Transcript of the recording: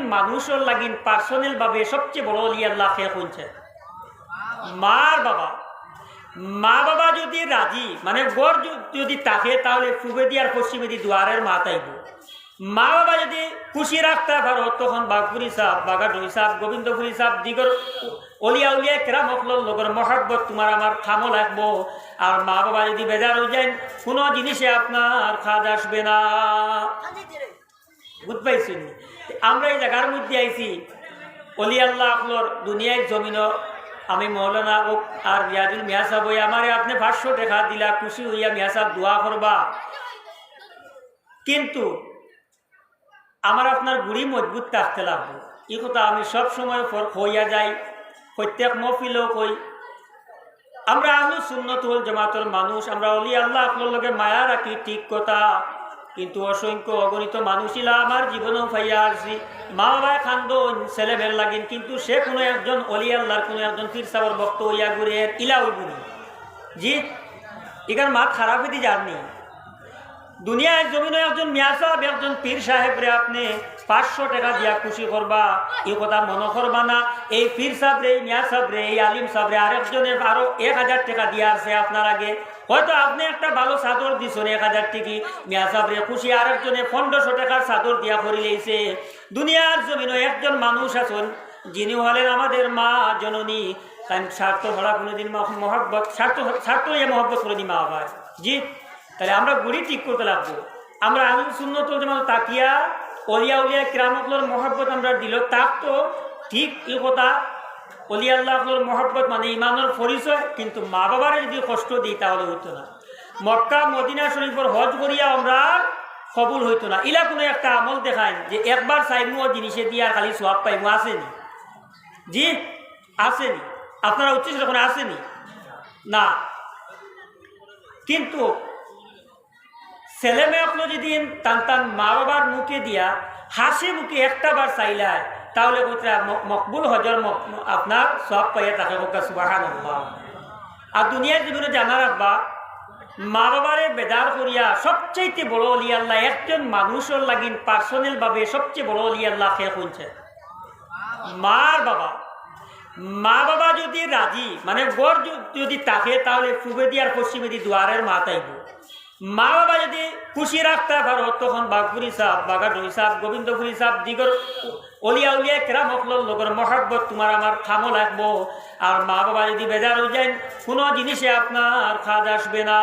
একজন মানুষের লাগিন পার্সোনাল ভাবে সবচেয়ে বড় অলি আল্লাহ শেখ হয়েছে মার বাবা। মা বাবা যদি রাজি মানে গড় যদি থাকে, তাহলে পূবে দিয়ে আর পশ্চিমে দিয়ে দুয়ারের মা তাইব মা বাবা যদি খুশি রাখতে পারো, তখন বাঘপুরি সাহ বাগাডুই সাহ গোবিন্দপুরি সাহ দিগর অলিয়া উলিয়া কেরাম হকলর লগর মহাব্বত তোমার আমার খামো লাগবো। আর মা বাবা যদি বেজার হয়ে যায়, কোনো জিনিসে আপনার খাদ আসবে না। বুঝ পাইছেন আমরা এই জায়গার মধ্যে আইছি। অলি আল্লাহ আপনার দুনিয়ায় জমিন আমি মৌলানা ও আর রিয়াজুল মিয়া সাহেব ওই আমারে আপনি পাঁচশো টাকা দিলা, খুশি হইয়া মিয়া সাহেব দোয়া করবা। কিন্তু আমার আপনার গুড়ি মজবুত থাকতে লাগবে। এই কথা আমি সব সময় হইয়া যাই, প্রত্যেক মফিলও কই। আমরা আহলু সুন্নত হল জামাতর মানুষ, আমরা অলি আল্লাহ আপনার লগে মায়া রাখি, ঠিক কথা। কিন্তু অসংখ্য অগণিত মানুষিলা আমার জীবনেও ফাইয়া আসছি মা বাবা খান্দ ছেলে বের লাগিন, কিন্তু সে কোনো একজন অলি আল্লাহর, কোনো একজন পীর সাবর ভক্ত হইয়া ঘুরে ইলা উগুনি। জি এখান মা খারাপ হইতে যাননি দুনিয়ায় জমিনে একজন মিয়া সাহেব, একজন পীর সাহেবরে আপনি পাঁচশো টাকা দিয়া খুশি করবা, এই কথা মনে করবা না। এই পীর সাহেবরে এই মিয়া সাহেবরে এই আলিম সাহেবরে আরেকজনের আরও এক হাজার টাকা দিয়া আছে আপনার আগে। হয়তো আপনি একটা ভালো চাদর দিছেন, এক হাজার টিকি। মিয়া সাহেবরে খুশি, আরেকজনে পনেরোশো টাকার চাদর দিয়া করে লইছে। দুনিয়ার জমিনে একজন মানুষ আছেন, যিনি হলেন আমাদের মা জননী। তাই স্বার্থ ভরা কোনোদিন মহব্বত, স্বার্থ স্বার্থ ইয়ে মহব্বত কোনোদিন মা বাবা জি, তাহলে আমরা গুড়ি ঠিক করতে লাগবো। আমরা আলু সুন্নত যেমন তাকিয়া, অলিয়া উলিয়া কিরামকলোর মহব্বত আমরা দিল, তাক তো ঠিক এই কথা অলিয়া আল্লাহর মহব্বত মানে ইমানের পরিচয়, কিন্তু মা বাবারে যদি কষ্ট দিই তাহলে হইতো না। মক্কা, মদিনা শরীফের হজ করিয়া আমরা কবুল হইতো না। ইলা কোনো একটা আমল দেখায় যে একবার চাইমু ও জিনিসে দিয়ে আর খালি সোয়াব পাইমু, আসেনি। জি? আসেনি। আপনারা উচ্চ যখন আসেনি? না। কিন্তু ছেলে যদি টান টান মা বাবার মুখে দিয়া হাসি মুখে একটা বার চাইলায় তাহলে কইতা মকবুল হজর আপনার সব পাইয়া তাকে কোকা সুবাহান আর দুনিয়ার জীবনে জানা রাখবা মা বাবারে বেদার করিয়া সবচেয়ে বড় অলি আল্লাহ, একজন মানুষের লাগিন পার্সোনাল ভাবে সবচেয়ে বড় অলি আল্লাহ শেখ হয়েছে মার বাবা। মা বাবা যদি রাজি মানে গড় যদি থাকে তাহলে পূবে দিয়ে আর পশ্চিমে দিয়ে দুয়ারের মা তাইব মা বাবা যদি খুশি রাখতে পারো তখন বাঘপুরি সাহ বাগাডুই সাহ গোবিন্দপুরি সাহ দিগর অলিয়া উলিয়া কেরাম হকলর লগর মহাব্বত তোমার আমার থামো লাগবো। আর মা বাবা যদি বেজার হয়ে যায়, কোনো জিনিসে আপনার খাদ আসবে না।